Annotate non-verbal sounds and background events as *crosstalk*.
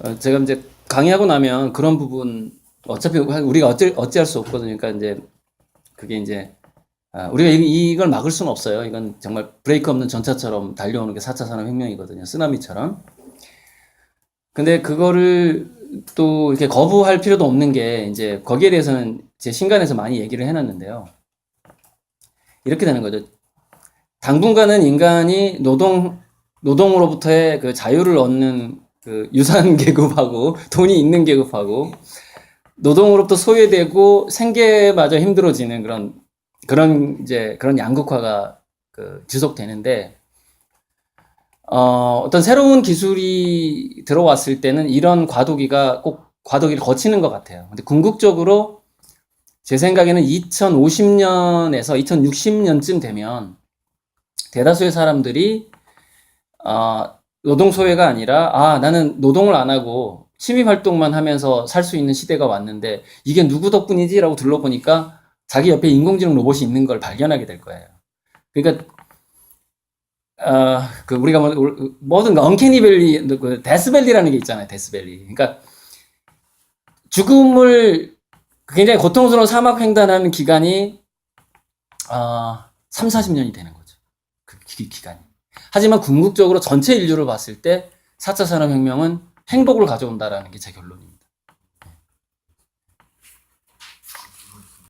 어, 제가 이제 강의하고 나면 그런 부분 어차피 우리가 어찌 어찌할 수 없거든요. 그러니까 이제 그게 이제 아, 우리가 이, 이걸 막을 수는 없어요. 이건 정말 브레이크 없는 전차처럼 달려오는 게 4차 산업혁명이거든요. 쓰나미처럼. 근데 그거를 또 이렇게 거부할 필요도 없는 게 이제 거기에 대해서는 제 신간에서 많이 얘기를 해놨는데요. 이렇게 되는 거죠. 당분간은 인간이 노동 노동으로부터의 그 자유를 얻는 그 유산 *laughs* 계급하고 돈이 있는 계급하고 노동으로부터 소외되고 생계마저 힘들어지는 그런 그런 이제 그런 양극화가 그 지속되는데 어, 어떤 새로운 기술이 들어왔을 때는 이런 과도기가 꼭 과도기를 거치는 것 같아요. 근데 궁극적으로 제 생각에는 2050년에서 2060년쯤 되면 대다수의 사람들이 어, 노동 소외가 아니라 아 나는 노동을 안 하고 취미 활동만 하면서 살 수 있는 시대가 왔는데 이게 누구 덕분이지라고 둘러보니까 자기 옆에 인공지능 로봇이 있는 걸 발견하게 될 거예요. 그러니까 어, 그 우리가 뭐 뭐든 언캐니밸리 그 데스밸리라는 게 있잖아요. 데스밸리. 그러니까 죽음을 굉장히 고통스러운 사막 횡단하는 기간이 어, 3, 40년이 되는 거죠. 그 기, 기간이. 하지만 궁극적으로 전체 인류를 봤을 때 4차 산업혁명은 행복을 가져온다라는 게 제 결론입니다.